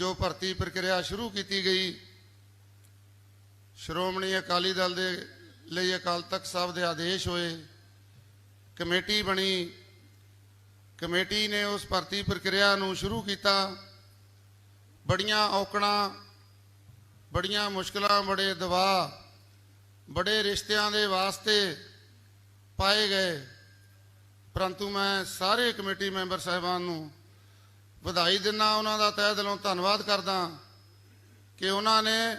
ਜੋ ਭਰਤੀ ਪ੍ਰਕਿਰਿਆ ਸ਼ੁਰੂ ਕੀਤੀ ਗਈ, ਸ਼੍ਰੋਮਣੀ ਅਕਾਲੀ ਦਲ ਦੇ ਲਈ ਅਕਾਲ ਤਖਤ ਸਾਹਿਬ ਦੇ ਆਦੇਸ਼ ਹੋਏ, ਕਮੇਟੀ ਬਣੀ, ਕਮੇਟੀ ਨੇ ਉਸ ਭਰਤੀ ਪ੍ਰਕਿਰਿਆ ਨੂੰ ਸ਼ੁਰੂ ਕੀਤਾ। ਬੜੀਆਂ ਔਕੜਾਂ, ਬੜੀਆਂ ਮੁਸ਼ਕਲਾਂ, ਬੜੇ ਦਬਾਅ, ਬੜੇ ਰਿਸ਼ਤਿਆਂ ਦੇ ਵਾਸਤੇ ਪਾਏ ਗਏ। ਪਰੰਤੂ ਮੈਂ ਸਾਰੇ ਕਮੇਟੀ ਮੈਂਬਰ ਸਾਹਿਬਾਨ ਨੂੰ ਵਧਾਈ ਦਿੰਦਾ ਉਹਨਾਂ ਦਾ, ਤਹਿ ਦਿਲੋਂ ਧੰਨਵਾਦ ਕਰਦਾ ਕਿ ਉਹਨਾਂ ਨੇ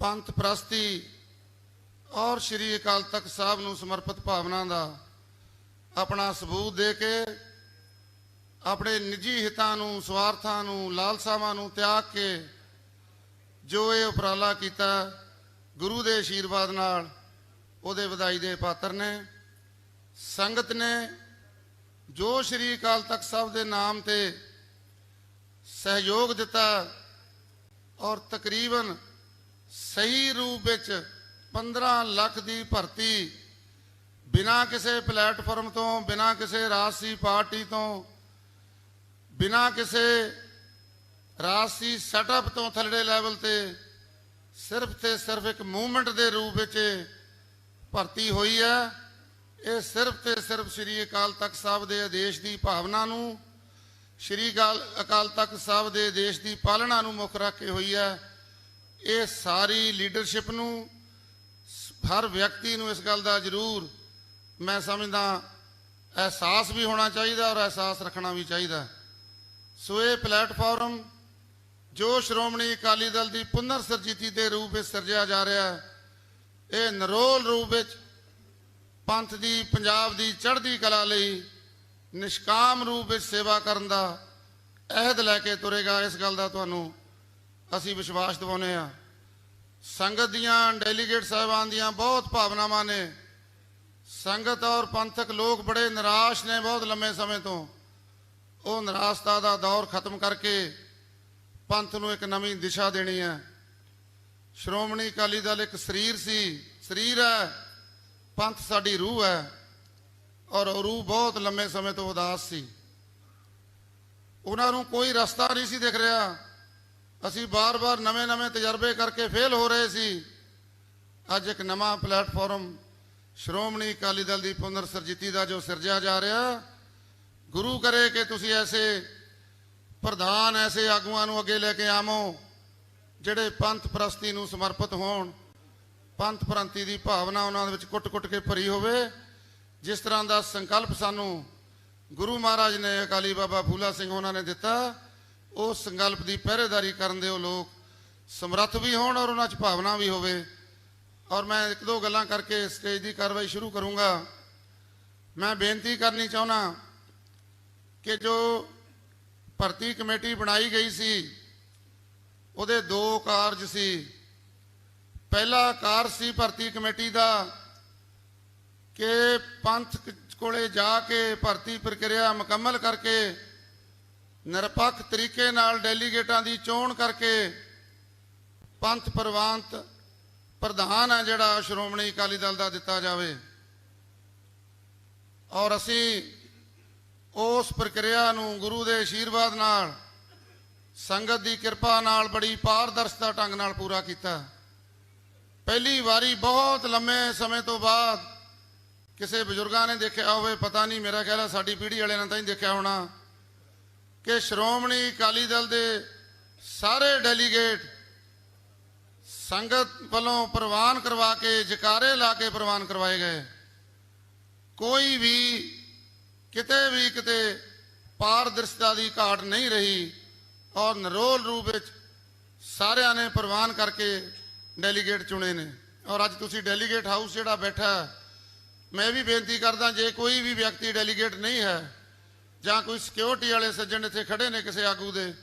ਪੰਥ ਪ੍ਰਸਤੀ ਔਰ ਸ੍ਰੀ ਅਕਾਲ ਤਖਤ ਸਾਹਿਬ ਨੂੰ ਸਮਰਪਿਤ ਭਾਵਨਾ ਦਾ ਆਪਣਾ ਸਬੂਤ ਦੇ ਕੇ ਆਪਣੇ ਨਿੱਜੀ ਹਿੱਤਾਂ ਨੂੰ, ਸਵਾਰਥਾਂ ਨੂੰ, ਲਾਲਸਾਵਾਂ ਨੂੰ ਤਿਆਗ ਕੇ ਜੋ ਇਹ ਉਪਰਾਲਾ ਕੀਤਾ, ਗੁਰੂ ਦੇ ਆਸ਼ੀਰਵਾਦ ਨਾਲ ਉਹਦੇ ਵਧਾਈ ਦੇ ਪਾਤਰ ਨੇ, ਸੰਗਤ ਨੇ ਜੋ ਸ੍ਰੀ ਅਕਾਲ ਤਖਤ ਸਾਹਿਬ ਦੇ ਨਾਮ ਤੇ ਸਹਿਯੋਗ ਦਿੱਤਾ ਔਰ ਤਕਰੀਬਨ ਸਹੀ ਰੂਪ ਵਿੱਚ 15 ਲੱਖ ਦੀ ਭਰਤੀ ਬਿਨਾਂ ਕਿਸੇ ਪਲੇਟਫਾਰਮ ਤੋਂ, ਬਿਨਾਂ ਕਿਸੇ ਰਾਜਸੀ ਪਾਰਟੀ ਤੋਂ, ਬਿਨਾਂ ਕਿਸੇ ਰਾਜਸੀ ਸੈਟਅਪ ਤੋਂ ਥੱਲੜੇ ਲੈਵਲ ਤੇ ਸਿਰਫ ਤੇ ਸਿਰਫ ਇੱਕ ਮੂਵਮੈਂਟ ਦੇ ਰੂਪ ਵਿੱਚ ਭਰਤੀ ਹੋਈ ਹੈ। ਇਹ ਸਿਰਫ ਤੇ ਸਿਰਫ ਸ੍ਰੀ ਅਕਾਲ ਤਖਤ ਸਾਹਿਬ ਦੇ ਆਦੇਸ਼ ਦੀ ਭਾਵਨਾ ਨੂੰ, ਸ੍ਰੀ ਅਕਾਲ ਅਕਾਲ ਤਖਤ ਸਾਹਿਬ ਦੇ ਆਦੇਸ਼ ਦੀ ਪਾਲਣਾ ਨੂੰ ਮੁੱਖ ਰੱਖ ਕੇ ਹੋਈ ਹੈ। ਇਹ ਸਾਰੀ ਲੀਡਰਸ਼ਿਪ ਨੂੰ, ਹਰ ਵਿਅਕਤੀ ਨੂੰ ਇਸ ਗੱਲ ਦਾ ਜ਼ਰੂਰ ਮੈਂ ਸਮਝਦਾ, ਅਹਿਸਾਸ ਵੀ ਹੋਣਾ ਚਾਹੀਦਾ ਔਰ ਅਹਿਸਾਸ ਰੱਖਣਾ ਵੀ ਚਾਹੀਦਾ। ਸੋ ਇਹ ਪਲੇਟਫਾਰਮ ਜੋ ਸ਼੍ਰੋਮਣੀ ਅਕਾਲੀ ਦਲ ਦੀ ਪੁਨਰ ਸਰਜੀਤੀ ਦੇ ਰੂਪ ਵਿੱਚ ਸਿਰਜਿਆ ਜਾ ਰਿਹਾ ਹੈ, ਇਹ ਨਰੋਲ ਰੂਪ ਵਿੱਚ ਪੰਥ ਦੀ, ਪੰਜਾਬ ਦੀ, ਚੜ੍ਹਦੀ ਕਲਾ ਲਈ ਨਿਸ਼ਕਾਮ ਰੂਪ ਵਿੱਚ ਸੇਵਾ ਕਰਨ ਦਾ ਅਹਿਦ ਲੈ ਕੇ ਤੁਰੇਗਾ। ਇਸ ਗੱਲ ਦਾ ਤੁਹਾਨੂੰ ਅਸੀਂ ਵਿਸ਼ਵਾਸ ਦਿਵਾਉਂਦੇ ਹਾਂ। ਸੰਗਤ ਦੀਆਂ ਡੈਲੀਗੇਟ ਸਾਹਿਬਾਨ ਦੀਆਂ ਬਹੁਤ ਭਾਵਨਾਵਾਂ ਨੇ। ਸੰਗਤ ਔਰ ਪੰਥਕ ਲੋਕ ਬੜੇ ਨਿਰਾਸ਼ ਨੇ ਬਹੁਤ ਲੰਮੇ ਸਮੇਂ ਤੋਂ। ਉਹ ਨਿਰਾਸ਼ਤਾ ਦਾ ਦੌਰ ਖਤਮ ਕਰਕੇ ਪੰਥ ਨੂੰ ਇੱਕ ਨਵੀਂ ਦਿਸ਼ਾ ਦੇਣੀ ਹੈ। ਸ਼੍ਰੋਮਣੀ ਅਕਾਲੀ ਦਲ ਇੱਕ ਸਰੀਰ ਸੀ, ਸਰੀਰ ਹੈ। ਪੰਥ ਸਾਡੀ ਰੂਹ ਹੈ ਔਰ ਉਹ ਰੂਹ ਬਹੁਤ ਲੰਮੇ ਸਮੇਂ ਤੋਂ ਉਦਾਸ ਸੀ। ਉਹਨਾਂ ਨੂੰ ਕੋਈ ਰਸਤਾ ਨਹੀਂ ਸੀ ਦਿਖ ਰਿਹਾ। ਅਸੀਂ ਬਾਰ-ਬਾਰ ਨਵੇਂ-ਨਵੇਂ ਤਜਰਬੇ ਕਰਕੇ ਫੇਲ ਹੋ ਰਹੇ ਸੀ। ਅੱਜ ਇੱਕ ਨਵਾਂ ਪਲੇਟਫਾਰਮ ਸ਼੍ਰੋਮਣੀ ਅਕਾਲੀ ਦਲ ਦੀ ਪੁਨਰ ਸਰਜੀਤੀ ਦਾ ਜੋ ਸਿਰਜਿਆ ਜਾ ਰਿਹਾ, ਗੁਰੂ ਕਰੇ ਕਿ ਤੁਸੀਂ ਐਸੇ ਪ੍ਰਧਾਨ ਐਸੇ ਆਗੂਆਂ ਨੂੰ ਅੱਗੇ ਲੈ ਕੇ ਆਵੋ, ਜਿਹੜੇ ਪੰਥ ਪ੍ਰਸਤੀ ਨੂੰ ਸਮਰਪਿਤ ਹੋਣ। ਪੰਥ ਪ੍ਰੰਤੀ ਦੀ ਭਾਵਨਾ ਉਹਨਾਂ ਦੇ ਵਿੱਚ ਕੁੱਟ-ਕੁੱਟ ਕੇ ਭਰੀ ਹੋਵੇ। ਜਿਸ ਤਰ੍ਹਾਂ ਦਾ ਸੰਕਲਪ ਸਾਨੂੰ ਗੁਰੂ ਮਹਾਰਾਜ ਨੇ, ਅਕਾਲੀ ਬਾਬਾ ਫੂਲਾ ਸਿੰਘ ਉਹਨਾਂ ਨੇ ਦਿੱਤਾ, ਉਹ ਸੰਕਲਪ ਦੀ ਪਹਿਰੇਦਾਰੀ ਕਰਨ ਦੇ ਉਹ ਲੋਕ ਸਮਰੱਥ ਵੀ ਹੋਣ ਔਰ ਉਹਨਾਂ 'ਚ ਭਾਵਨਾ ਵੀ ਹੋਵੇ। ਔਰ ਮੈਂ ਇੱਕ ਦੋ ਗੱਲਾਂ ਕਰਕੇ ਸਟੇਜ ਦੀ ਕਾਰਵਾਈ ਸ਼ੁਰੂ ਕਰੂੰਗਾ। ਮੈਂ ਬੇਨਤੀ ਕਰਨੀ ਚਾਹੁੰਦਾ ਕਿ ਜੋ ਭਰਤੀ ਕਮੇਟੀ ਬਣਾਈ ਗਈ ਸੀ, ਉਹਦੇ ਦੋ ਕਾਰਜ ਸੀ। ਪਹਿਲਾ ਕਾਰਜ ਸੀ ਭਰਤੀ ਕਮੇਟੀ ਦਾ ਕਿ ਪੰਥ ਕ- ਕੋਲੇ ਜਾ ਕੇ ਭਰਤੀ ਪ੍ਰਕਿਰਿਆ ਮੁਕੰਮਲ ਕਰਕੇ ਨਿਰਪੱਖ ਤਰੀਕੇ ਨਾਲ ਡੈਲੀਗੇਟਾਂ ਦੀ ਚੋਣ ਕਰਕੇ ਪੰਥ ਪ੍ਰਵਾਨਤ ਪ੍ਰਧਾਨ ਹੈ ਜਿਹੜਾ ਸ਼੍ਰੋਮਣੀ ਅਕਾਲੀ ਦਲ ਦਾ ਦਿੱਤਾ ਜਾਵੇ। ਔਰ ਅਸੀਂ ਉਸ ਪ੍ਰਕਿਰਿਆ ਨੂੰ ਗੁਰੂ ਦੇ ਆਸ਼ੀਰਵਾਦ ਨਾਲ, ਸੰਗਤ ਦੀ ਕਿਰਪਾ ਨਾਲ ਬੜੀ ਪਾਰਦਰਸ਼ਤਾ ਢੰਗ ਨਾਲ ਪੂਰਾ ਕੀਤਾ। ਪਹਿਲੀ ਵਾਰੀ ਬਹੁਤ ਲੰਮੇ ਸਮੇਂ ਤੋਂ ਬਾਅਦ ਕਿਸੇ ਬਜ਼ੁਰਗਾਂ ਨੇ ਦੇਖਿਆ ਹੋਵੇ, ਪਤਾ ਨਹੀਂ ਮੇਰਾ ਖਿਆਲ ਹੈ ਸਾਡੀ ਪੀੜ੍ਹੀ ਵਾਲਿਆਂ ਨੇ ਤਾਂ ਹੀ ਦੇਖਿਆ ਹੋਣਾ ਕਿ ਸ਼੍ਰੋਮਣੀ ਅਕਾਲੀ ਦਲ ਦੇ ਸਾਰੇ ਡੈਲੀਗੇਟ ਸੰਗਤ ਵੱਲੋਂ ਪ੍ਰਵਾਨ ਕਰਵਾ ਕੇ, ਜਕਾਰੇ ਲਾ ਕੇ ਪ੍ਰਵਾਨ ਕਰਵਾਏ ਗਏ। ਕੋਈ ਵੀ, ਕਿਤੇ ਵੀ ਕਿਤੇ ਪਾਰਦਰਸ਼ਤਾ ਦੀ ਘਾਟ ਨਹੀਂ ਰਹੀ ਔਰ ਨਰੋਲ ਰੂਪ ਵਿੱਚ ਸਾਰਿਆਂ ਨੇ ਪ੍ਰਵਾਨ ਕਰਕੇ ਡੈਲੀਗੇਟ ਚੁਣੇ ਨੇ। ਔਰ ਅੱਜ ਤੁਸੀਂ ਡੈਲੀਗੇਟ ਹਾਊਸ ਜਿਹੜਾ ਬੈਠਾ ਮੈਂ ਵੀ ਬੇਨਤੀ ਕਰਦਾ, ਜੇ ਕੋਈ ਵੀ ਵਿਅਕਤੀ ਡੈਲੀਗੇਟ ਨਹੀਂ ਹੈ, ਜਾਂ ਕੋਈ ਸਿਕਿਉਰਿਟੀ ਵਾਲੇ ਸੱਜਣ ਇੱਥੇ ਖੜੇ ਨੇ ਕਿਸੇ ਆਗੂ ਦੇ,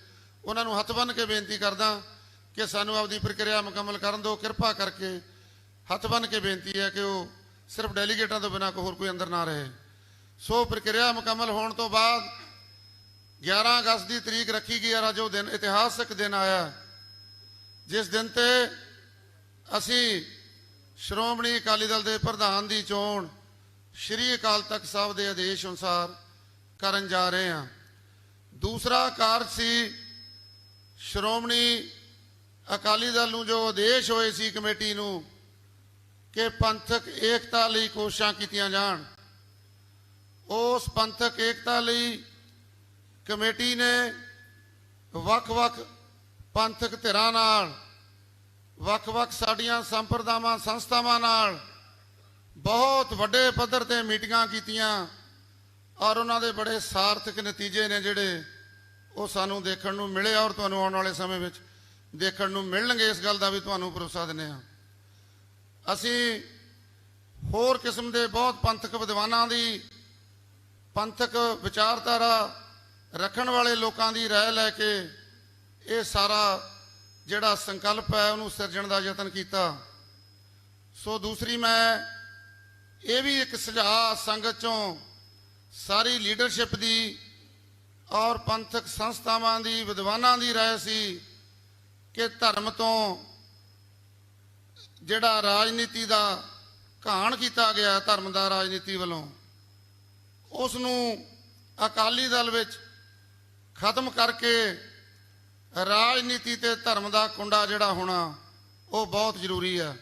ਉਹਨਾਂ ਨੂੰ ਹੱਥ ਬੰਨ੍ਹ ਕੇ ਬੇਨਤੀ ਕਰਦਾ ਕਿ ਸਾਨੂੰ ਆਪਦੀ ਪ੍ਰਕਿਰਿਆ ਮੁਕੰਮਲ ਕਰਨ ਦਿਓ, ਕਿਰਪਾ ਕਰਕੇ ਹੱਥ ਬੰਨ੍ਹ ਕੇ ਬੇਨਤੀ ਹੈ ਕਿ ਉਹ ਸਿਰਫ ਡੈਲੀਗੇਟਾਂ ਤੋਂ ਬਿਨਾਂ ਹੋਰ ਕੋਈ ਅੰਦਰ ਨਾ ਰਹੇ। ਸੋ ਪ੍ਰਕਿਰਿਆ ਮੁਕੰਮਲ ਹੋਣ ਤੋਂ ਬਾਅਦ 11 ਅਗਸਤ ਦੀ ਤਰੀਕ ਰੱਖੀ ਗਈ ਹੈ ਅੱਜ ਉਹ ਦਿਨ ਇਤਿਹਾਸਕ ਦਿਨ ਆਇਆ। ਜਿਸ ਦਿਨ ਤੇ ਅਸੀਂ ਸ਼੍ਰੋਮਣੀ ਅਕਾਲੀ ਦਲ ਦੇ ਪ੍ਰਧਾਨ ਦੀ ਚੋਣ ਸ਼੍ਰੀ ਅਕਾਲ ਤਖਤ ਸਾਹਿਬ ਦੇ ਆਦੇਸ਼ ਅਨੁਸਾਰ ਕਰਨ ਜਾ ਰਹੇ ਹਾਂ। ਦੂਸਰਾ ਕਾਰਜ ਸੀ ਸ਼੍ਰੋਮਣੀ ਅਕਾਲੀ ਦਲ ਨੂੰ ਜੋ ਆਦੇਸ਼ ਹੋਏ ਸੀ ਕਮੇਟੀ ਨੂੰ ਕਿ ਪੰਥਕ ਏਕਤਾ ਲਈ ਕੋਸ਼ਿਸ਼ਾਂ ਕੀਤੀਆਂ ਜਾਣ। ਉਸ ਪੰਥਕ ਏਕਤਾ ਲਈ ਕਮੇਟੀ ਨੇ ਵੱਖ-ਵੱਖ ਪੰਥਕ ਧਿਰਾਂ ਨਾਲ ਵੱਖ-ਵੱਖ ਸਾਡੀਆਂ ਸੰਪਰਦਾਵਾਂ, ਸੰਸਥਾਵਾਂ ਨਾਲ ਬਹੁਤ ਵੱਡੇ ਪੱਧਰ ਤੇ ਮੀਟਿੰਗਾਂ ਕੀਤੀਆਂ ਔਰ ਉਹਨਾਂ ਦੇ ਬੜੇ ਸਾਰਥਕ ਨਤੀਜੇ ਨੇ ਜਿਹੜੇ ਉਹ ਸਾਨੂੰ ਦੇਖਣ ਨੂੰ ਮਿਲੇ ਔਰ ਤੁਹਾਨੂੰ ਆਉਣ ਵਾਲੇ ਸਮੇਂ ਵਿੱਚ ਦੇਖਣ ਨੂੰ ਮਿਲਣਗੇ ਇਸ ਗੱਲ ਦਾ ਵੀ ਤੁਹਾਨੂੰ ਭਰੋਸਾ ਦਿੰਦੇ ਹਾਂ। ਅਸੀਂ ਹੋਰ ਕਿਸਮ ਦੇ ਬਹੁਤ ਪੰਥਕ ਵਿਦਵਾਨਾਂ ਦੀ ਪੰਥਕ ਵਿਚਾਰਧਾਰਾ ਰੱਖਣ ਵਾਲੇ ਲੋਕਾਂ ਦੀ ਰਾਏ ਲੈ ਕੇ ਇਹ ਸਾਰਾ ਜਿਹੜਾ ਸੰਕਲਪ ਹੈ, ਉਹਨੂੰ ਸਿਰਜਣ ਦਾ ਯਤਨ ਕੀਤਾ। ਸੋ ਦੂਸਰੀ ਮੈਂ ਇਹ ਵੀ ਇੱਕ ਸੁਝਾਅ ਸੰਗਤ ਚੋਂ ਸਾਰੀ ਲੀਡਰਸ਼ਿਪ ਦੀ ਔਰ ਪੰਥਕ ਸੰਸਥਾਵਾਂ ਦੀ, ਵਿਦਵਾਨਾਂ ਦੀ ਰਾਏ ਸੀ ਕਿ ਧਰਮ ਤੋਂ ਜਿਹੜਾ ਰਾਜਨੀਤੀ ਦਾ ਘਾਣ ਕੀਤਾ ਗਿਆ, ਧਰਮ ਦਾ ਰਾਜਨੀਤੀ ਵੱਲੋਂ ਉਸ ਨੂੰ ਅਕਾਲੀ ਦਲ ਵਿੱਚ ਖਤਮ ਕਰਕੇ ਰਾਜਨੀਤੀ ਤੇ ਧਰਮ ਦਾ ਕੁੰਡਾ ਜਿਹੜਾ ਹੋਣਾ, ਉਹ ਬਹੁਤ ਜ਼ਰੂਰੀ ਹੈ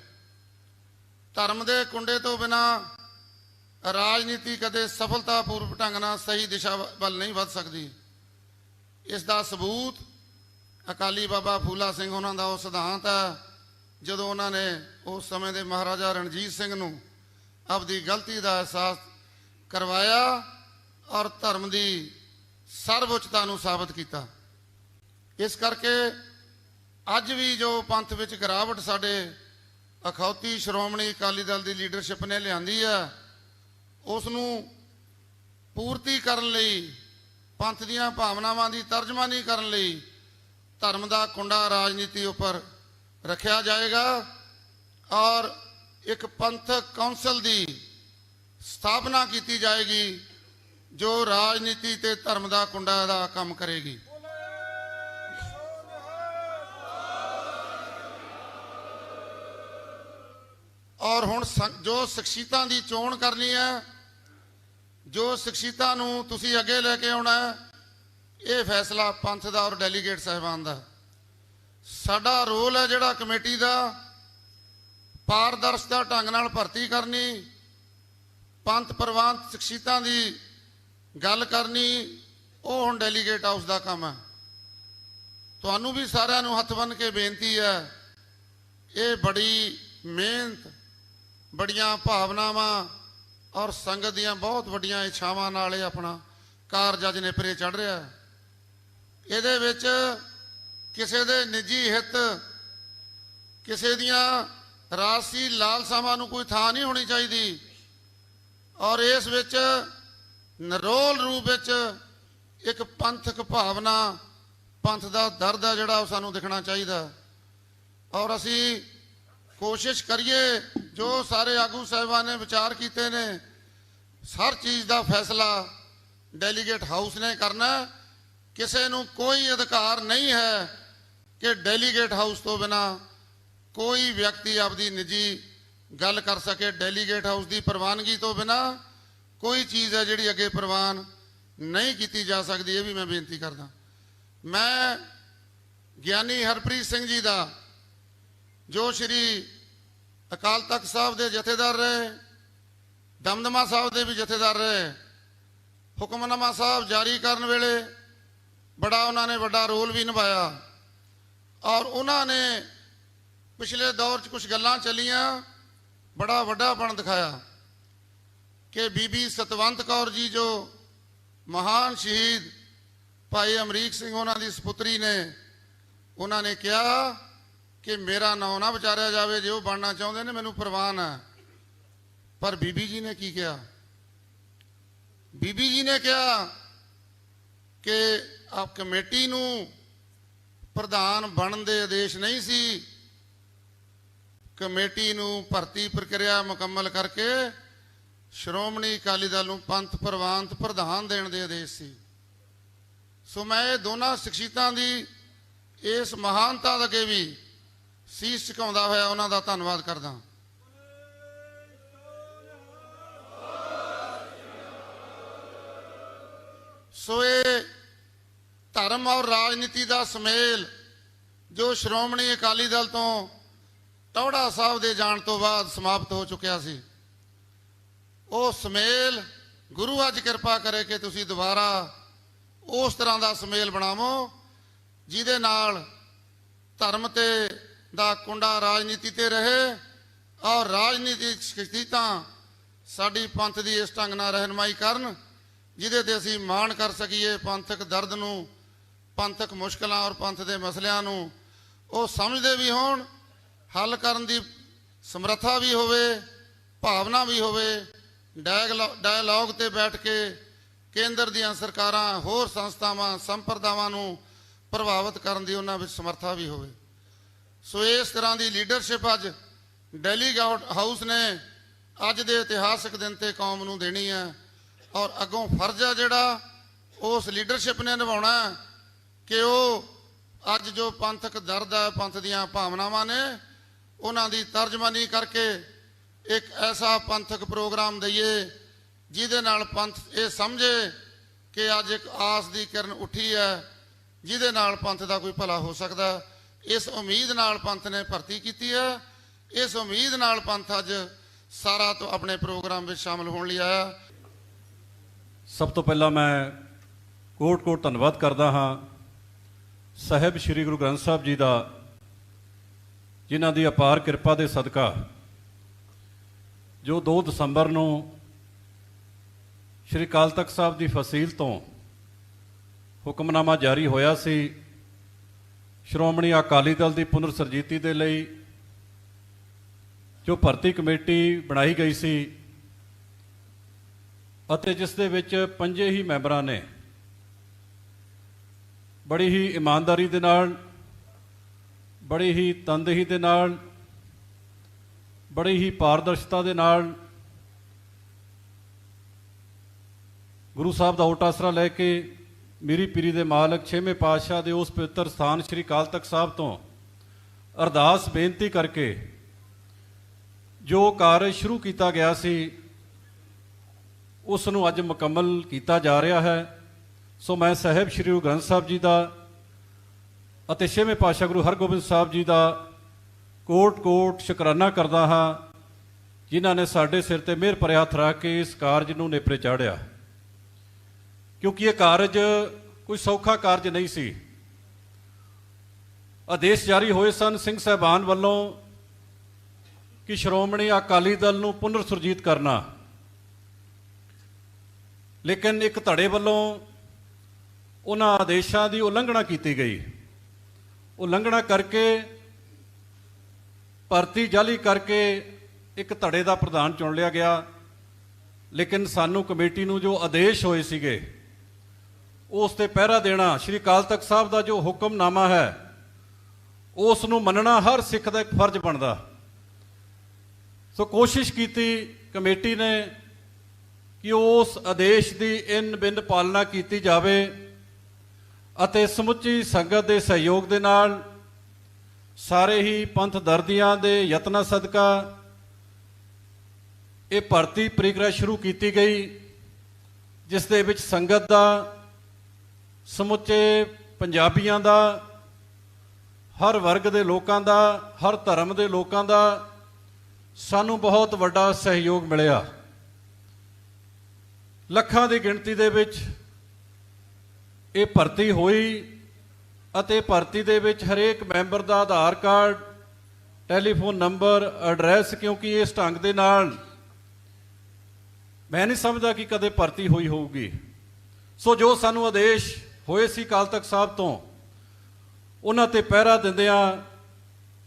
ਧਰਮ ਦੇ ਕੁੰਡੇ ਤੋਂ ਬਿਨਾ ਰਾਜਨੀਤੀ ਕਦੇ ਸਫਲਤਾਪੂਰਵਕ ਢੰਗ ਨਾਲ ਸਹੀ ਦਿਸ਼ਾ ਵੱਲ ਨਹੀਂ ਵੱਧ ਸਕਦੀ। ਇਸ ਦਾ ਸਬੂਤ ਅਕਾਲੀ ਬਾਬਾ ਫੂਲਾ ਸਿੰਘ ਉਹਨਾਂ ਦਾ ਉਹ ਸਿਧਾਂਤ ਹੈ ਜਦੋਂ ਉਹਨਾਂ ਨੇ ਉਸ ਸਮੇਂ ਦੇ ਮਹਾਰਾਜਾ ਰਣਜੀਤ ਸਿੰਘ ਨੂੰ ਆਪਦੀ ਗਲਤੀ ਦਾ ਅਹਿਸਾਸ ਕਰਵਾਇਆ ਔਰ ਧਰਮ ਦੀ ਸਰਵਉੱਚਤਾ ਨੂੰ ਸਾਬਤ ਕੀਤਾ। ਇਸ ਕਰਕੇ ਅੱਜ ਵੀ ਜੋ ਪੰਥ ਵਿੱਚ ਗਿਰਾਵਟ ਸਾਡੇ ਅਖੌਤੀ ਸ਼੍ਰੋਮਣੀ ਅਕਾਲੀ ਦਲ ਦੀ ਲੀਡਰਸ਼ਿਪ ਨੇ ਲਿਆਂਦੀ ਹੈ ਉਸ ਨੂੰ ਪੂਰਤੀ ਕਰਨ ਲਈ, ਪੰਥ ਦੀਆਂ ਭਾਵਨਾਵਾਂ ਦੀ ਤਰਜਮਾਨੀ ਕਰਨ ਲਈ ਧਰਮ ਦਾ ਕੁੰਡਾ ਰਾਜਨੀਤੀ ਉੱਪਰ ਰੱਖਿਆ ਜਾਏਗਾ ਔਰ ਇੱਕ ਪੰਥਕ ਕੌਂਸਲ ਦੀ ਸਥਾਪਨਾ ਕੀਤੀ ਜਾਏਗੀ ਜੋ ਰਾਜਨੀਤੀ ਤੇ ਧਰਮ ਦਾ ਕੁੰਡਾ ਦਾ ਕੰਮ ਕਰੇਗੀ। ਔਰ ਹੁਣ ਸ- ਜੋ ਸ਼ਖਸੀਅਤਾਂ ਦੀ ਚੋਣ ਕਰਨੀ ਹੈ, ਜੋ ਸ਼ਖਸੀਅਤਾਂ ਨੂੰ ਤੁਸੀਂ ਅੱਗੇ ਲੈ ਕੇ ਆਉਣਾ ਹੈ, ਇਹ ਫੈਸਲਾ ਪੰਥ ਦਾ ਔਰ ਡੈਲੀਗੇਟ ਸਹਿਬਾਨ ਦਾ। ਸਾਡਾ ਰੋਲ ਹੈ ਜਿਹੜਾ ਕਮੇਟੀ ਦਾ ਪਾਰਦਰਸ਼ਤਾ ਢੰਗ ਨਾਲ ਭਰਤੀ ਕਰਨੀ, ਪੰਥ ਪ੍ਰਵਾਨ ਸ਼ਖਸੀਅਤਾਂ ਦੀ ਗੱਲ ਕਰਨੀ, ਉਹ ਹੁਣ ਡੈਲੀਗੇਟ ਹਾਊਸ ਦਾ ਕੰਮ ਹੈ। ਤੁਹਾਨੂੰ ਵੀ ਸਾਰਿਆਂ ਨੂੰ ਹੱਥ ਬੰਨ ਕੇ ਬੇਨਤੀ ਹੈ, ਇਹ ਬੜੀ ਮਿਹਨਤ ਬੜੀਆਂ ਭਾਵਨਾਵਾਂ ਔਰ ਸੰਗਤ ਦੀਆਂ ਬਹੁਤ ਵੱਡੀਆਂ ਇੱਛਾਵਾਂ ਨਾਲ ਇਹ ਆਪਣਾ ਕਾਰਜ ਅੱਜ ਨੇਪਰੇ ਚੜ ਰਿਹਾ ਹੈ। ਇਹਦੇ ਵਿੱਚ ਕਿਸੇ ਦੇ ਨਿੱਜੀ ਹਿੱਤ, ਕਿਸੇ ਦੀਆਂ ਰਾਸੀ ਲਾਲਸਾਵਾਂ ਨੂੰ ਕੋਈ ਥਾਂ ਨਹੀਂ ਹੋਣੀ ਚਾਹੀਦੀ। ਔਰ ਇਸ ਵਿੱਚ ਨਰੋਲ ਰੂਪ ਵਿੱਚ ਇੱਕ ਪੰਥਕ ਭਾਵਨਾ, ਪੰਥ ਦਾ ਦਰਦ ਹੈ ਜਿਹੜਾ ਉਹ ਸਾਨੂੰ ਦਿਖਣਾ ਚਾਹੀਦਾ। ਔਰ ਅਸੀਂ ਕੋਸ਼ਿਸ਼ ਕਰੀਏ ਜੋ ਸਾਰੇ ਆਗੂ ਸਾਹਿਬਾਨ ਨੇ ਵਿਚਾਰ ਕੀਤੇ ਨੇ, ਹਰ ਚੀਜ਼ ਦਾ ਫੈਸਲਾ ਡੈਲੀਗੇਟ ਹਾਊਸ ਨੇ ਕਰਨਾ। ਕਿਸੇ ਨੂੰ ਕੋਈ ਅਧਿਕਾਰ ਨਹੀਂ ਹੈ ਕਿ ਡੈਲੀਗੇਟ ਹਾਊਸ ਤੋਂ ਬਿਨਾ ਕੋਈ ਵਿਅਕਤੀ ਆਪਦੀ ਨਿੱਜੀ ਗੱਲ ਕਰ ਸਕੇ। ਡੈਲੀਗੇਟ ਹਾਊਸ ਦੀ ਪ੍ਰਵਾਨਗੀ ਤੋਂ ਬਿਨਾ ਕੋਈ ਚੀਜ਼ ਹੈ ਜਿਹੜੀ ਅੱਗੇ ਪ੍ਰਵਾਨ ਨਹੀਂ ਕੀਤੀ ਜਾ ਸਕਦੀ, ਇਹ ਵੀ ਮੈਂ ਬੇਨਤੀ ਕਰਦਾ। ਮੈਂ ਗਿਆਨੀ ਹਰਪ੍ਰੀਤ ਸਿੰਘ ਜੀ ਦਾ, ਜੋ ਸ਼੍ਰੀ ਅਕਾਲ ਤਖਤ ਸਾਹਿਬ ਦੇ ਜਥੇਦਾਰ ਰਹੇ, ਦਮਦਮਾ ਸਾਹਿਬ ਦੇ ਵੀ ਜਥੇਦਾਰ ਰਹੇ। ਹੁਕਮਨਾਮਾ ਸਾਹਿਬ ਜਾਰੀ ਕਰਨ ਵੇਲੇ ਬੜਾ ਉਹਨਾਂ ਨੇ ਵੱਡਾ ਰੋਲ ਵੀ ਨਿਭਾਇਆ। ਔਰ ਉਹਨਾਂ ਨੇ ਪਿਛਲੇ ਦੌਰ 'ਚ ਕੁਝ ਗੱਲਾਂ ਚੱਲੀਆਂ, ਬੜਾ ਵੱਡਾ ਬਣ ਦਿਖਾਇਆ ਕਿ ਬੀਬੀ ਸਤਵੰਤ ਕੌਰ ਜੀ ਜੋ ਮਹਾਨ ਸ਼ਹੀਦ ਭਾਈ ਅਮਰੀਕ ਸਿੰਘ ਉਹਨਾਂ ਦੀ ਸੁਪੁੱਤਰੀ ਨੇ, ਉਹਨਾਂ ਨੇ ਕਿਹਾ ਕਿ ਮੇਰਾ ਨਾਂ ਨਾ ਵਿਚਾਰਿਆ ਜਾਵੇ, ਜੇ ਉਹ ਬਣਨਾ ਚਾਹੁੰਦੇ ਨੇ, ਮੈਨੂੰ ਪ੍ਰਵਾਨ ਹੈ। ਪਰ ਬੀਬੀ ਜੀ ਨੇ ਕੀ ਕਿਹਾ? ਬੀਬੀ ਜੀ ਨੇ ਕਿਹਾ ਕਿ ਆਪ ਕਮੇਟੀ ਨੂੰ ਪ੍ਰਧਾਨ ਬਣਨ ਦੇ ਆਦੇਸ਼ ਨਹੀਂ ਸੀ। ਕਮੇਟੀ ਨੂੰ ਭਰਤੀ ਪ੍ਰਕਿਰਿਆ ਮੁਕੰਮਲ ਕਰਕੇ ਸ਼੍ਰੋਮਣੀ ਅਕਾਲੀ ਦਲ ਨੂੰ ਪੰਥ ਪ੍ਰਵਾਨਤ ਪ੍ਰਧਾਨ ਦੇਣ ਦੇ ਆਦੇਸ਼ ਸੀ। ਸੋ ਮੈਂ ਇਹ ਦੋਨਾਂ ਸ਼ਖਸੀਅਤਾਂ ਦੀ ਇਸ ਮਹਾਨਤਾ ਦੇ ਅੱਗੇ ਵੀ ਸੀਸ ਝੁਕਾਉਂਦਾ ਹੋਇਆ ਉਹਨਾਂ ਦਾ ਧੰਨਵਾਦ ਕਰਦਾ। ਸੋ ਇਹ ਧਰਮ ਔਰ ਰਾਜਨੀਤੀ ਦਾ ਸਮੇਲ, ਜੋ ਸ਼੍ਰੋਮਣੀ ਅਕਾਲੀ ਦਲ ਤੋਂ ਟੌੜਾ ਸਾਹਿਬ ਦੇ ਜਾਣ ਤੋਂ ਬਾਅਦ ਸਮਾਪਤ ਹੋ ਚੁੱਕਿਆ ਸੀ। ਉਹ ਸਮੇਲ, ਗੁਰੂ ਅੱਜ ਕਿਰਪਾ ਕਰੇ ਕਿ ਤੁਸੀਂ ਦੁਬਾਰਾ ਉਸ ਤਰ੍ਹਾਂ ਦਾ ਸਮੇਲ ਬਣਾਵੋ, ਜਿਹਦੇ ਨਾਲ ਧਰਮ ਤੇ ਦਾ ਕੁੰਡਾ ਰਾਜਨੀਤੀ ਤੇ ਰਹੇ ਔਰ ਰਾਜਨੀਤਿਕ ਸ਼ਖਸੀਅਤਾਂ ਸਾਡੀ ਪੰਥ ਦੀ ਇਸ ਢੰਗ ਨਾਲ ਰਹਿਨਮਾਈ ਕਰਨ, ਜਿਹਦੇ ਤੇ ਅਸੀਂ ਮਾਣ ਕਰ ਸਕੀਏ, ਪੰਥਕ ਦਰਦ ਨੂੰ, ਪੰਥਕ ਮੁਸ਼ਕਲਾਂ ਔਰ ਪੰਥ ਦੇ ਮਸਲਿਆਂ ਨੂੰ, ਉਹ ਸਮਝਦੇ ਵੀ ਹੋਣ, ਹੱਲ ਕਰਨ ਦੀ ਸਮਰੱਥਾ ਵੀ ਹੋਵੇ, ਭਾਵਨਾ ਵੀ ਹੋਵੇ, ਡਾਇਗਲੌ- ਡਾਇਲੌਗ ਤੇ ਬੈਠ ਕੇ ਕੇਂਦਰ ਦੀਆਂ ਸਰਕਾਰਾਂ ਹੋਰ ਸੰਸਥਾਵਾਂ, ਸੰਪਰਦਾਵਾਂ ਨੂੰ ਪ੍ਰਭਾਵਿਤ ਕਰਨ ਦੀ ਉਹਨਾਂ ਵਿੱਚ ਸਮਰੱਥਾ ਵੀ ਹੋਵੇ। ਸੋ ਇਸ ਤਰ੍ਹਾਂ ਦੀ ਲੀਡਰਸ਼ਿਪ ਅੱਜ ਡੈਲੀਗੇਟ ਹਾਊਸ ਨੇ ਅੱਜ ਦੇ ਇਤਿਹਾਸਕ ਦਿਨ ਤੇ ਕੌਮ ਨੂੰ ਦੇਣੀ ਹੈ। ਔਰ ਅੱਗੋਂ ਫਰਜ਼ ਹੈ ਜਿਹੜਾ ਉਸ ਲੀਡਰਸ਼ਿਪ ਨੇ ਨਿਭਾਉਣਾ ਕਿ ਉਹ ਅੱਜ ਜੋ ਪੰਥਕ ਦਰਦ ਹੈ ਪੰਥ ਦੀਆਂ ਭਾਵਨਾਵਾਂ ਨੇ, ਉਹਨਾਂ ਦੀ ਤਰਜਮਾਨੀ ਕਰਕੇ ਇੱਕ ਐਸਾ ਪੰਥਕ ਪ੍ਰੋਗਰਾਮ ਦਈਏ ਜਿਹਦੇ ਨਾਲ ਪੰਥ ਇਹ ਸਮਝੇ ਕਿ ਅੱਜ ਇੱਕ ਆਸ ਦੀ ਕਿਰਨ ਉੱਠੀ ਹੈ, ਜਿਹਦੇ ਨਾਲ ਪੰਥ ਦਾ ਕੋਈ ਭਲਾ ਹੋ ਸਕਦਾ ਇਸ ਉਮੀਦ ਨਾਲ ਪੰਥ ਨੇ ਭਰਤੀ ਕੀਤੀ ਹੈ। ਇਸ ਉਮੀਦ ਨਾਲ ਪੰਥ ਅੱਜ ਸਾਰਾ ਤੋਂ ਆਪਣੇ ਪ੍ਰੋਗਰਾਮ ਵਿੱਚ ਸ਼ਾਮਲ ਹੋਣ ਲਈ ਆਇਆ। ਸਭ ਤੋਂ ਪਹਿਲਾਂ ਮੈਂ ਕੋਟ-ਕੋਟ ਧੰਨਵਾਦ ਕਰਦਾ ਹਾਂ ਸਾਹਿਬ ਸ੍ਰੀ ਗੁਰੂ ਗ੍ਰੰਥ ਸਾਹਿਬ ਜੀ ਦਾ, ਜਿਨ੍ਹਾਂ ਦੀ ਅਪਾਰ ਕਿਰਪਾ ਦੇ ਸਦਕਾ ਜੋ 2 ਦਸੰਬਰ ਨੂੰ ਸ੍ਰੀ ਅਕਾਲ ਤਖਤ ਸਾਹਿਬ ਦੀ ਫਸੀਲ ਤੋਂ ਹੁਕਮਨਾਮਾ ਜਾਰੀ ਹੋਇਆ ਸੀ ਸ਼੍ਰੋਮਣੀ ਅਕਾਲੀ ਦਲ ਦੀ ਪੁਨਰ ਸਰਜੀਤੀ ਦੇ ਲਈ ਜੋ ਭਰਤੀ ਕਮੇਟੀ ਬਣਾਈ ਗਈ ਸੀ ਅਤੇ ਜਿਸ ਦੇ ਵਿੱਚ ਪੰਜੇ ਹੀ ਮੈਂਬਰਾਂ ਨੇ ਬੜੀ ਹੀ ਇਮਾਨਦਾਰੀ ਦੇ ਨਾਲ, ਬੜੀ ਹੀ ਤਨਦੇਹੀ ਦੇ ਨਾਲ, ਬੜੀ ਹੀ ਪਾਰਦਰਸ਼ਤਾ ਦੇ ਨਾਲ ਗੁਰੂ ਸਾਹਿਬ ਦਾ ਓਟ ਆਸਰਾ ਲੈ ਕੇ ਮੇਰੀ ਪੀਰੀ ਦੇ ਮਾਲਕ ਛੇਵੇਂ ਪਾਤਸ਼ਾਹ ਦੇ ਉਸ ਪਵਿੱਤਰ ਸਥਾਨ ਸ੍ਰੀ ਅਕਾਲ ਤਖਤ ਸਾਹਿਬ ਤੋਂ ਅਰਦਾਸ ਬੇਨਤੀ ਕਰਕੇ ਜੋ ਕਾਰਜ ਸ਼ੁਰੂ ਕੀਤਾ ਗਿਆ ਸੀ, ਉਸ ਨੂੰ ਅੱਜ ਮੁਕੰਮਲ ਕੀਤਾ ਜਾ ਰਿਹਾ ਹੈ। ਸੋ ਮੈਂ ਸਾਹਿਬ ਸ੍ਰੀ ਗੁਰੂ ਗ੍ਰੰਥ ਸਾਹਿਬ ਜੀ ਦਾ ਅਤੇ ਛੇਵੇਂ ਪਾਤਸ਼ਾਹ ਗੁਰੂ ਹਰਗੋਬਿੰਦ ਸਾਹਿਬ ਜੀ ਦਾ ਕੋਟ-ਕੋਟ ਸ਼ੁਕਰਾਨਾ ਕਰਦਾ ਹਾਂ, ਜਿਨ੍ਹਾਂ ਨੇ ਸਾਡੇ ਸਿਰ ਤੇ ਮਿਹਰ ਭਰਿਆ ਹੱਥ ਰੱਖ ਕੇ ਇਸ ਕਾਰਜ ਨੂੰ ਨੇਪਰੇ ਚਾੜਿਆ ਕਿਉਂਕਿ ਇਹ ਕਾਰਜ ਕੋਈ ਸੌਖਾ ਕਾਰਜ ਨਹੀਂ ਸੀ। ਆਦੇਸ਼ ਜਾਰੀ ਹੋਏ ਸਨ ਸਿੰਘ ਸਾਹਿਬਾਨ ਵੱਲੋਂ ਕਿ ਸ਼੍ਰੋਮਣੀ ਅਕਾਲੀ ਦਲ ਨੂੰ ਪੁਨਰ ਸੁਰਜੀਤ ਕਰਨਾ। ਲੇਕਿਨ ਇੱਕ ਧੜੇ ਵੱਲੋਂ ਉਹਨਾਂ ਆਦੇਸ਼ਾਂ ਦੀ ਉਲੰਘਣਾ ਕੀਤੀ ਗਈ। ਉਲੰਘਣਾ ਕਰਕੇ, ਭਰਤੀ ਜਾਲੀ ਕਰਕੇ ਇੱਕ ਧੜੇ ਦਾ ਪ੍ਰਧਾਨ ਚੁਣ ਲਿਆ ਗਿਆ। ਲੇਕਿਨ ਸਾਨੂੰ ਕਮੇਟੀ ਨੂੰ ਜੋ ਆਦੇਸ਼ ਹੋਏ ਸੀਗੇ ਉਸ ਤੇ ਪਹਿਰਾ ਦੇਣਾ ਸ਼੍ਰੀ ਅਕਾਲ ਤਖਤ ਸਾਹਿਬ ਦਾ ਜੋ ਹੁਕਮਨਾਮਾ ਹੈ, ਉਸ ਨੂੰ ਮੰਨਣਾ ਹਰ ਸਿੱਖ ਦਾ ਇੱਕ ਫਰਜ਼ ਬਣਦਾ। ਸੋ ਕੋਸ਼ਿਸ਼ ਕੀਤੀ ਕਮੇਟੀ ਨੇ ਕਿ ਉਸ ਆਦੇਸ਼ ਦੀ ਇਨ ਬਿੰਨ ਪਾਲਣਾ ਕੀਤੀ ਜਾਵੇ ਅਤੇ ਸਮੁੱਚੀ ਸੰਗਤ ਦੇ ਸਹਿਯੋਗ ਦੇ ਨਾਲ ਸਾਰੇ ਹੀ ਪੰਥ ਦਰਦੀਆਂ ਦੇ ਯਤਨਾਂ ਸਦਕਾ ਇਹ ਭਰਤੀ ਪ੍ਰਕਿਰਿਆ ਸ਼ੁਰੂ ਕੀਤੀ ਗਈ, ਜਿਸ ਦੇ ਵਿੱਚ ਸੰਗਤ ਦਾ ਸਮੁੱਚੇ ਪੰਜਾਬੀਆਂ ਦਾ, ਹਰ ਵਰਗ ਦੇ ਲੋਕਾਂ ਦਾ, ਹਰ ਧਰਮ ਦੇ ਲੋਕਾਂ ਦਾ ਸਾਨੂੰ ਬਹੁਤ ਵੱਡਾ ਸਹਿਯੋਗ ਮਿਲਿਆ। ਲੱਖਾਂ ਦੀ ਗਿਣਤੀ ਦੇ ਵਿੱਚ ਇਹ ਭਰਤੀ ਹੋਈ ਅਤੇ ਭਰਤੀ ਦੇ ਵਿੱਚ ਹਰੇਕ ਮੈਂਬਰ ਦਾ Aadhaar card, telephone number, address, ਕਿਉਂਕਿ ਇਸ ਢੰਗ ਦੇ ਨਾਲ ਮੈਂ ਨਹੀਂ ਸਮਝਦਾ ਕਿ ਕਦੇ ਭਰਤੀ ਹੋਈ ਹੋਊਗੀ। ਸੋ ਜੋ ਸਾਨੂੰ ਆਦੇਸ਼ ਹੋਏ ਸੀ ਕਾਲ ਤਖ਼ਤ ਸਾਹਿਬ ਤੋਂ। ਉਹਨਾਂ ਤੇ ਪਹਿਰਾ ਦਿੰਦਿਆਂ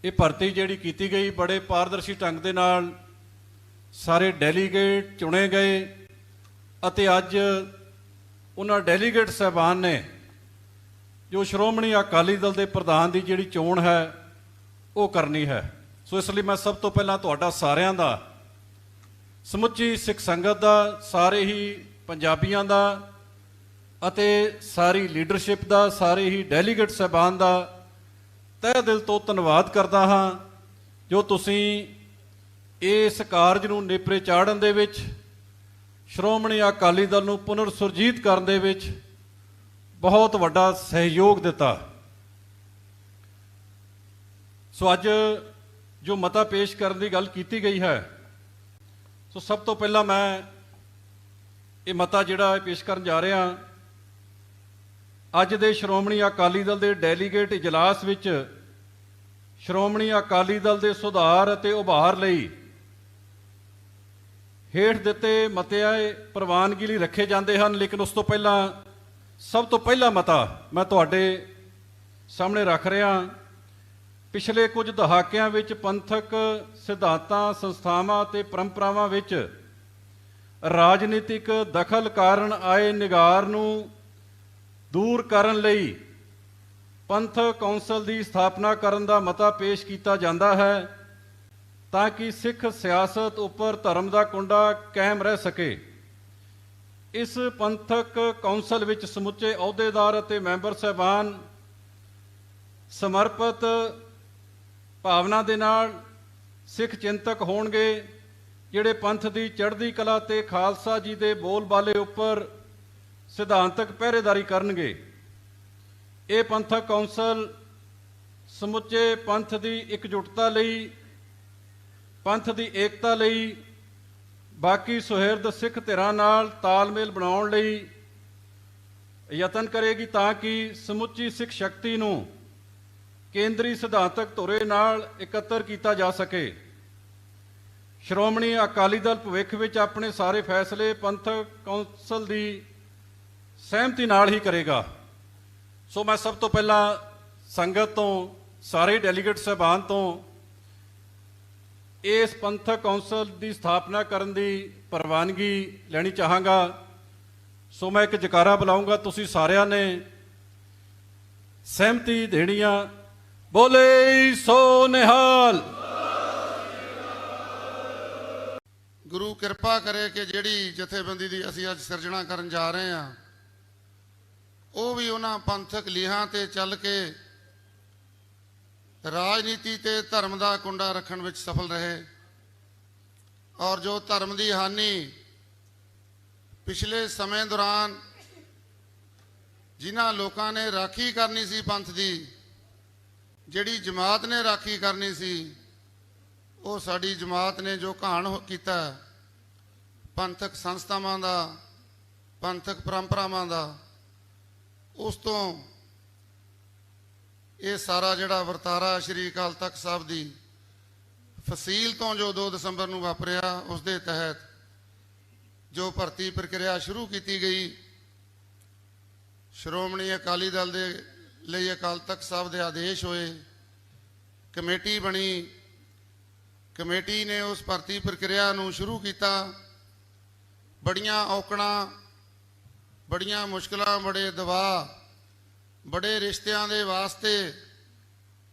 ਇਹ ਭਰਤੀ ਜਿਹੜੀ ਕੀਤੀ ਗਈ, ਬੜੇ ਪਾਰਦਰਸ਼ੀ ਢੰਗ ਦੇ ਨਾਲ ਸਾਰੇ ਡੈਲੀਗੇਟ ਚੁਣੇ ਗਏ ਅਤੇ ਅੱਜ ਉਹਨਾਂ ਡੈਲੀਗੇਟ ਸਹਿਬਾਨ ਨੇ, ਜੋ ਸ਼੍ਰੋਮਣੀ ਅਕਾਲੀ ਦਲ ਦੇ ਪ੍ਰਧਾਨ ਦੀ ਜਿਹੜੀ ਚੋਣ ਹੈ, ਉਹ ਕਰਨੀ ਹੈ। ਸੋ ਇਸ ਲਈ ਮੈਂ ਸਭ ਤੋਂ ਪਹਿਲਾਂ ਤੁਹਾਡਾ ਸਾਰਿਆਂ ਦਾ, ਸਮੁੱਚੀ ਸਿੱਖ ਸੰਗਤ ਦਾ, ਸਾਰੇ ਹੀ ਪੰਜਾਬੀਆਂ ਦਾ ਅਤੇ ਸਾਰੀ ਲੀਡਰਸ਼ਿਪ ਦਾ, ਸਾਰੇ ਹੀ ਡੈਲੀਗੇਟ ਸਹਿਬਾਨ ਦਾ ਤਹਿ ਦਿਲ ਤੋਂ ਧੰਨਵਾਦ ਕਰਦਾ ਹਾਂ ਜੋ ਤੁਸੀਂ ਇਸ ਕਾਰਜ ਨੂੰ ਨੇਪਰੇ ਚਾੜਨ ਦੇ ਵਿੱਚ, ਸ਼੍ਰੋਮਣੀ ਅਕਾਲੀ ਦਲ ਨੂੰ ਪੁਨਰ ਸੁਰਜੀਤ ਕਰਨ ਦੇ ਵਿੱਚ ਬਹੁਤ ਵੱਡਾ ਸਹਿਯੋਗ ਦਿੱਤਾ। ਸੋ ਅੱਜ ਜੋ ਮਤਾ ਪੇਸ਼ ਕਰਨ ਦੀ ਗੱਲ ਕੀਤੀ ਗਈ ਹੈ, ਸੋ ਸਭ ਤੋਂ ਪਹਿਲਾਂ ਮੈਂ ਇਹ ਮਤਾ ਜਿਹੜਾ ਪੇਸ਼ ਕਰਨ ਜਾ ਰਿਹਾ ਅੱਜ ਦੇ ਸ਼੍ਰੋਮਣੀ ਅਕਾਲੀ ਦਲ ਦੇ ਡੈਲੀਗੇਟ ਇਜਲਾਸ ਵਿੱਚ ਸ਼੍ਰੋਮਣੀ ਅਕਾਲੀ ਦਲ ਦੇ ਸੁਧਾਰ ਅਤੇ ਉਭਾਰ ਲਈ ਹੇਠ ਦਿੱਤੇ ਮਤਿਆਏ ਪ੍ਰਵਾਨਗੀ ਲਈ ਰੱਖੇ ਜਾਂਦੇ ਹਨ। ਲੇਕਿਨ ਉਸ ਤੋਂ ਪਹਿਲਾਂ, ਸਭ ਤੋਂ ਪਹਿਲਾ ਮਤਾ ਮੈਂ ਤੁਹਾਡੇ ਸਾਹਮਣੇ ਰੱਖ ਰਿਹਾ ਪਿਛਲੇ ਕੁਝ ਦਹਾਕਿਆਂ ਵਿੱਚ ਪੰਥਕ ਸਿਧਾਂਤਾਂ, ਸੰਸਥਾਵਾਂ ਤੇ ਪਰੰਪਰਾਵਾਂ ਵਿੱਚ ਰਾਜਨੀਤਿਕ ਦਖਲ ਕਾਰਨ ਆਏ ਨਿਗਾਰ ਨੂੰ ਦੂਰ ਕਰਨ ਲਈ ਪੰਥਕ ਕੌਂਸਲ ਦੀ ਸਥਾਪਨਾ ਕਰਨ ਦਾ ਮਤਾ ਪੇਸ਼ ਕੀਤਾ ਜਾਂਦਾ ਹੈ ਤਾਂ ਕਿ ਸਿੱਖ ਸਿਆਸਤ ਉੱਪਰ ਧਰਮ ਦਾ ਕੁੰਡਾ ਕਾਇਮ ਰਹਿ ਸਕੇ। ਇਸ ਪੰਥਕ ਕੌਂਸਲ ਵਿੱਚ ਸਮੁੱਚੇ ਅਹੁਦੇਦਾਰ ਅਤੇ ਮੈਂਬਰ ਸਹਿਬਾਨ ਸਮਰਪਿਤ ਭਾਵਨਾ ਦੇ ਨਾਲ ਸਿੱਖ ਚਿੰਤਕ ਹੋਣਗੇ, ਜਿਹੜੇ ਪੰਥ ਦੀ ਚੜ੍ਹਦੀ ਕਲਾ ਤੇ ਖਾਲਸਾ ਜੀ ਦੇ ਬੋਲਬਾਲੇ ਉੱਪਰ ਸਿਧਾਂਤਕ ਪਹਿਰੇਦਾਰੀ ਕਰਨਗੇ। ਇਹ ਪੰਥਕ ਕੌਂਸਲ ਸਮੁੱਚੇ ਪੰਥ ਦੀ ਇਕਜੁੱਟਤਾ ਲਈ, ਪੰਥ ਦੀ ਏਕਤਾ ਲਈ, ਬਾਕੀ ਸੁਹਿਰਦ ਸਿੱਖ ਧਿਰਾਂ ਨਾਲ ਤਾਲਮੇਲ ਬਣਾਉਣ ਲਈ ਯਤਨ ਕਰੇਗੀ ਤਾਂ ਕਿ ਸਮੁੱਚੀ ਸਿੱਖ ਸ਼ਕਤੀ ਨੂੰ ਕੇਂਦਰੀ ਸਿਧਾਂਤਕ ਧੁਰੇ ਨਾਲ ਇਕੱਤਰ ਕੀਤਾ ਜਾ ਸਕੇ। ਸ਼੍ਰੋਮਣੀ ਅਕਾਲੀ ਦਲ ਭਵਿੱਖ ਵਿੱਚ ਆਪਣੇ ਸਾਰੇ ਫੈਸਲੇ ਪੰਥਕ ਕੌਂਸਲ ਦੀ ਸਹਿਮਤੀ ਨਾਲ ਹੀ ਕਰੇਗਾ। ਸੋ ਮੈਂ ਸਭ ਤੋਂ ਪਹਿਲਾਂ ਸੰਗਤ ਤੋਂ, ਸਾਰੇ ਡੈਲੀਗੇਟ ਸਹਿਬਾਨ ਤੋਂ ਇਸ ਪੰਥਕ ਕੌਂਸਲ ਦੀ ਸਥਾਪਨਾ ਕਰਨ ਦੀ ਪ੍ਰਵਾਨਗੀ ਲੈਣੀ ਚਾਹਾਂਗਾ। ਸੋ ਮੈਂ ਇੱਕ ਜਕਾਰਾ ਬੁਲਾਉਂਗਾ, ਤੁਸੀਂ ਸਾਰਿਆਂ ਨੇ ਸਹਿਮਤੀ ਦੇਣੀ ਆ ਬੋਲੇ ਸੋ ਨਿਹਾਲ। ਗੁਰੂ ਕਿਰਪਾ ਕਰੇ ਕਿ ਜਿਹੜੀ ਜਥੇਬੰਦੀ ਦੀ ਅਸੀਂ ਅੱਜ ਸਿਰਜਣਾ ਕਰਨ ਜਾ ਰਹੇ ਹਾਂ ਉਹ ਵੀ ਉਹਨਾਂ ਪੰਥਕ ਲੀਹਾਂ ਤੇ ਚੱਲ ਕੇ ਰਾਜਨੀਤੀ ਤੇ ਧਰਮ ਦਾ ਕੁੰਡਾ ਰੱਖਣ ਵਿੱਚ ਸਫਲ ਰਹੇ। ਔਰ ਜੋ ਧਰਮ ਦੀ ਹਾਨੀ ਪਿਛਲੇ ਸਮੇਂ ਦੌਰਾਨ ਜਿਨ੍ਹਾਂ ਲੋਕਾਂ ਨੇ ਰਾਖੀ ਕਰਨੀ ਸੀ ਪੰਥ ਦੀ, ਜਿਹੜੀ ਜਮਾਤ ਨੇ ਰਾਖੀ ਕਰਨੀ ਸੀ, ਉਹ ਸਾਡੀ ਜਮਾਤ ਨੇ ਜੋ ਘਾਣ ਕੀਤਾ, ਪੰਥਕ ਸੰਸਥਾਵਾਂ ਦਾ, ਪੰਥਕ ਪਰੰਪਰਾਵਾਂ ਦਾ ਉਸ ਤੋਂ ਇਹ ਸਾਰਾ ਜਿਹੜਾ ਵਰਤਾਰਾ ਸ਼੍ਰੀ ਅਕਾਲ ਤਖਤ ਸਾਹਿਬ ਦੀ ਫਸੀਲ ਤੋਂ ਜੋ 2 ਦਸੰਬਰ ਨੂੰ ਵਾਪਰਿਆ, ਉਸ ਦੇ ਤਹਿਤ ਜੋ ਭਰਤੀ ਪ੍ਰਕਿਰਿਆ ਸ਼ੁਰੂ ਕੀਤੀ ਗਈ, ਸ਼੍ਰੋਮਣੀ ਅਕਾਲੀ ਦਲ ਦੇ ਲਈ ਅਕਾਲ ਤਖਤ ਸਾਹਿਬ ਦੇ ਆਦੇਸ਼ ਹੋਏ, ਕਮੇਟੀ ਬਣੀ, ਕਮੇਟੀ ਨੇ ਉਸ ਭਰਤੀ ਪ੍ਰਕਿਰਿਆ ਨੂੰ ਸ਼ੁਰੂ ਕੀਤਾ, ਬੜੀਆਂ ਔਕੜਾਂ ਬੜੀਆਂ ਮੁਸ਼ਕਲਾਂ, ਬੜੇ ਦਬਾਅ, ਬੜੇ ਰਿਸ਼ਤਿਆਂ ਦੇ ਵਾਸਤੇ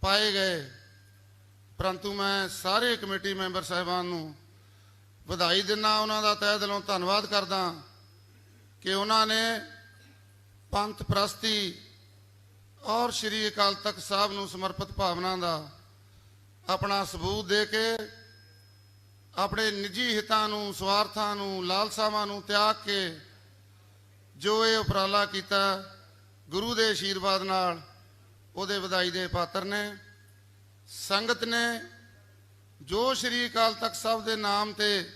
ਪਾਏ ਗਏ। ਪਰੰਤੂ ਮੈਂ ਸਾਰੇ ਕਮੇਟੀ ਮੈਂਬਰ ਸਾਹਿਬਾਨ ਨੂੰ ਵਧਾਈ ਦਿੰਦਾ ਉਹਨਾਂ ਦਾ ਤਹਿ ਦਿਲੋਂ ਧੰਨਵਾਦ ਕਰਦਾ ਕਿ ਉਹਨਾਂ ਨੇ ਪੰਥ ਪ੍ਰਸਤੀ ਔਰ ਸ਼੍ਰੀ ਅਕਾਲ ਤਖਤ ਸਾਹਿਬ ਨੂੰ ਸਮਰਪਿਤ ਭਾਵਨਾ ਦਾ ਆਪਣਾ ਸਬੂਤ ਦੇ ਕੇ ਆਪਣੇ ਨਿੱਜੀ ਹਿੱਤਾਂ ਨੂੰ, ਸਵਾਰਥਾਂ ਨੂੰ, ਲਾਲਸਾਵਾਂ ਨੂੰ ਤਿਆਗ ਕੇ ਜੋ ਇਹ ਉਪਰਾਲਾ ਕੀਤਾ ਗੁਰੂ ਦੇ ਆਸ਼ੀਰਵਾਦ ਨਾਲ, ਉਹਦੇ ਵਧਾਈ ਦੇ ਪਾਤਰ ਨੇ, ਸੰਗਤ ਨੇ, ਜੋ ਸ਼੍ਰੀ ਅਕਾਲ ਤਖਤ ਸਾਹਿਬ ਦੇ ਨਾਮ ਤੇ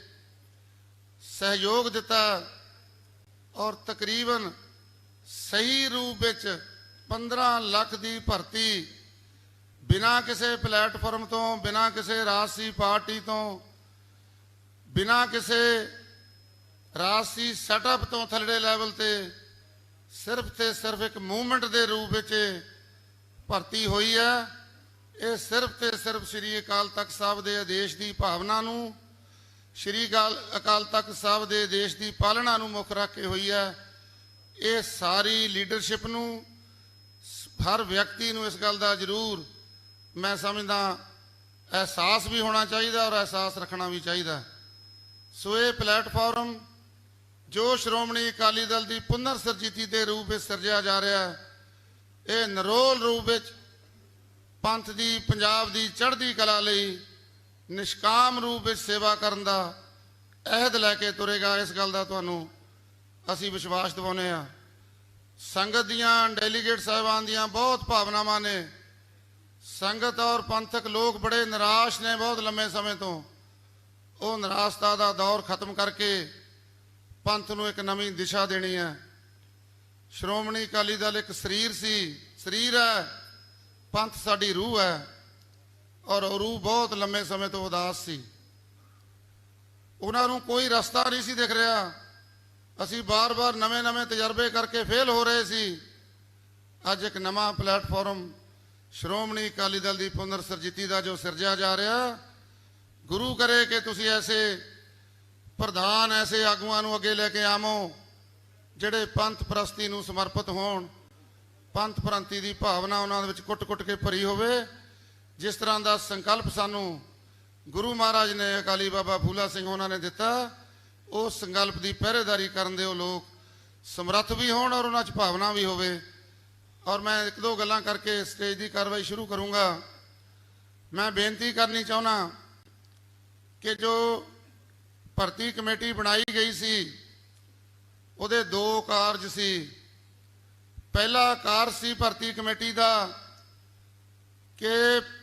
ਸਹਿਯੋਗ ਦਿੱਤਾ ਔਰ ਤਕਰੀਬਨ ਸਹੀ ਰੂਪ ਵਿੱਚ 15 ਲੱਖ ਦੀ ਭਰਤੀ ਬਿਨਾਂ ਕਿਸੇ ਪਲੇਟਫਾਰਮ ਤੋਂ, ਬਿਨਾਂ ਕਿਸੇ ਰਾਜਸੀ ਪਾਰਟੀ ਤੋਂ, ਬਿਨਾਂ ਕਿਸੇ ਰਾਜਸੀ ਸੈਟਅਪ ਤੋਂ ਥੱਲੜੇ ਲੈਵਲ ਤੇ ਸਿਰਫ ਤੇ ਸਿਰਫ ਇੱਕ ਮੂਵਮੈਂਟ ਦੇ ਰੂਪ ਵਿੱਚ ਭਰਤੀ ਹੋਈ ਹੈ। ਇਹ ਸਿਰਫ ਤੇ ਸਿਰਫ ਸ੍ਰੀ ਅਕਾਲ ਤਖਤ ਸਾਹਿਬ ਦੇ ਆਦੇਸ਼ ਦੀ ਭਾਵਨਾ ਨੂੰ, ਸ੍ਰੀ ਅਕਾਲ ਅਕਾਲ ਤਖਤ ਸਾਹਿਬ ਦੇ ਆਦੇਸ਼ ਦੀ ਪਾਲਣਾ ਨੂੰ ਮੁੱਖ ਰੱਖ ਕੇ ਹੋਈ ਹੈ। ਇਹ ਸਾਰੀ ਲੀਡਰਸ਼ਿਪ ਨੂੰ, ਹਰ ਵਿਅਕਤੀ ਨੂੰ ਇਸ ਗੱਲ ਦਾ ਜ਼ਰੂਰ ਮੈਂ ਸਮਝਦਾ, ਅਹਿਸਾਸ ਵੀ ਹੋਣਾ ਚਾਹੀਦਾ ਔਰ ਅਹਿਸਾਸ ਰੱਖਣਾ ਵੀ ਚਾਹੀਦਾ। ਸੋ ਇਹ ਪਲੇਟਫਾਰਮ ਜੋ ਸ਼੍ਰੋਮਣੀ ਅਕਾਲੀ ਦਲ ਦੀ ਪੁਨਰ ਸਰਜੀਤੀ ਦੇ ਰੂਪ ਵਿੱਚ ਸਿਰਜਿਆ ਜਾ ਰਿਹਾ ਹੈ, ਇਹ ਨਰੋਲ ਰੂਪ ਵਿੱਚ ਪੰਥ ਦੀ, ਪੰਜਾਬ ਦੀ ਚੜ੍ਹਦੀ ਕਲਾ ਲਈ ਨਿਸ਼ਕਾਮ ਰੂਪ ਵਿੱਚ ਸੇਵਾ ਕਰਨ ਦਾ ਅਹਿਦ ਲੈ ਕੇ ਤੁਰੇਗਾ। ਇਸ ਗੱਲ ਦਾ ਤੁਹਾਨੂੰ ਅਸੀਂ ਵਿਸ਼ਵਾਸ ਦਿਵਾਉਂਦੇ ਹਾਂ। ਸੰਗਤ ਦੀਆਂ, ਡੈਲੀਗੇਟ ਸਾਹਿਬਾਨ ਦੀਆਂ ਬਹੁਤ ਭਾਵਨਾਵਾਂ ਨੇ। ਸੰਗਤ ਔਰ ਪੰਥਕ ਲੋਕ ਬੜੇ ਨਿਰਾਸ਼ ਨੇ ਬਹੁਤ ਲੰਮੇ ਸਮੇਂ ਤੋਂ। ਉਹ ਨਿਰਾਸ਼ਤਾ ਦਾ ਦੌਰ ਖਤਮ ਕਰਕੇ ਪੰਥ ਨੂੰ ਇੱਕ ਨਵੀਂ ਦਿਸ਼ਾ ਦੇਣੀ ਹੈ। ਸ਼੍ਰੋਮਣੀ ਅਕਾਲੀ ਦਲ ਇੱਕ ਸਰੀਰ ਸੀ, ਸਰੀਰ ਹੈ, ਪੰਥ ਸਾਡੀ ਰੂਹ ਹੈ ਔਰ ਉਹ ਰੂਹ ਬਹੁਤ ਲੰਮੇ ਸਮੇਂ ਤੋਂ ਉਦਾਸ ਸੀ। ਉਹਨਾਂ ਨੂੰ ਕੋਈ ਰਸਤਾ ਨਹੀਂ ਸੀ ਦਿਖ ਰਿਹਾ। ਅਸੀਂ ਬਾਰ-ਬਾਰ ਨਵੇਂ-ਨਵੇਂ ਤਜਰਬੇ ਕਰਕੇ ਫੇਲ ਹੋ ਰਹੇ ਸੀ। ਅੱਜ ਇੱਕ ਨਵਾਂ ਪਲੇਟਫਾਰਮ ਸ਼੍ਰੋਮਣੀ ਅਕਾਲੀ ਦਲ ਦੀ ਪੁਨਰ ਸਰਜੀਤੀ ਦਾ ਜੋ ਸਿਰਜਿਆ ਜਾ ਰਿਹਾ, ਗੁਰੂ ਕਰੇ ਕਿ ਤੁਸੀਂ ਐਸੇ ਪ੍ਰਧਾਨ ਐਸੇ ਆਗੂਆਂ ਨੂੰ ਅੱਗੇ ਲੈ ਕੇ ਆਵੋ, ਜਿਹੜੇ ਪੰਥ ਪ੍ਰਸਤੀ ਨੂੰ ਸਮਰਪਿਤ ਹੋਣ। ਪੰਥ ਪ੍ਰੰਤੀ ਦੀ ਭਾਵਨਾ ਉਹਨਾਂ ਦੇ ਵਿੱਚ ਕੁੱਟ-ਕੁੱਟ ਕੇ ਭਰੀ ਹੋਵੇ। ਜਿਸ ਤਰ੍ਹਾਂ ਦਾ ਸੰਕਲਪ ਸਾਨੂੰ ਗੁਰੂ ਮਹਾਰਾਜ ਨੇ, ਅਕਾਲੀ ਬਾਬਾ ਫੂਲਾ ਸਿੰਘ ਉਹਨਾਂ ਨੇ ਦਿੱਤਾ, ਉਹ ਸੰਕਲਪ ਦੀ ਪਹਿਰੇਦਾਰੀ ਕਰਨ ਦੇ ਉਹ ਲੋਕ ਸਮਰੱਥ ਵੀ ਹੋਣ ਔਰ ਉਹਨਾਂ 'ਚ ਭਾਵਨਾ ਵੀ ਹੋਵੇ। ਔਰ ਮੈਂ ਇੱਕ ਦੋ ਗੱਲਾਂ ਕਰਕੇ ਸਟੇਜ ਦੀ ਕਾਰਵਾਈ ਸ਼ੁਰੂ ਕਰੂੰਗਾ। ਮੈਂ ਬੇਨਤੀ ਕਰਨੀ ਚਾਹੁੰਦਾ ਕਿ ਜੋ ਭਰਤੀ ਕਮੇਟੀ ਬਣਾਈ ਗਈ ਸੀ। ਉਹਦੇ ਦੋ ਕਾਰਜ ਸੀ। ਪਹਿਲਾ ਕਾਰਜ ਸੀ ਭਰਤੀ ਕਮੇਟੀ ਦਾ ਕਿ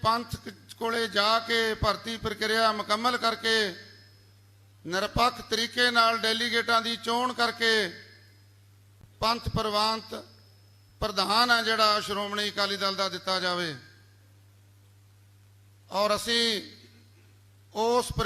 ਪੰਥ ਕੋਲੇ ਜਾ ਕੇ ਭਰਤੀ ਪ੍ਰਕਿਰਿਆ ਮੁਕੰਮਲ ਕਰਕੇ ਨਿਰਪੱਖ ਤਰੀਕੇ ਨਾਲ ਡੈਲੀਗੇਟਾਂ ਦੀ ਚੋਣ ਕਰਕੇ ਪੰਥ ਪ੍ਰਵਾਨਤ ਪ੍ਰਧਾਨ ਹੈ ਜਿਹੜਾ ਸ਼੍ਰੋਮਣੀ ਅਕਾਲੀ ਦਲ ਦਾ ਦਿੱਤਾ ਜਾਵੇ। ਔਰ ਅਸੀਂ ਉਸ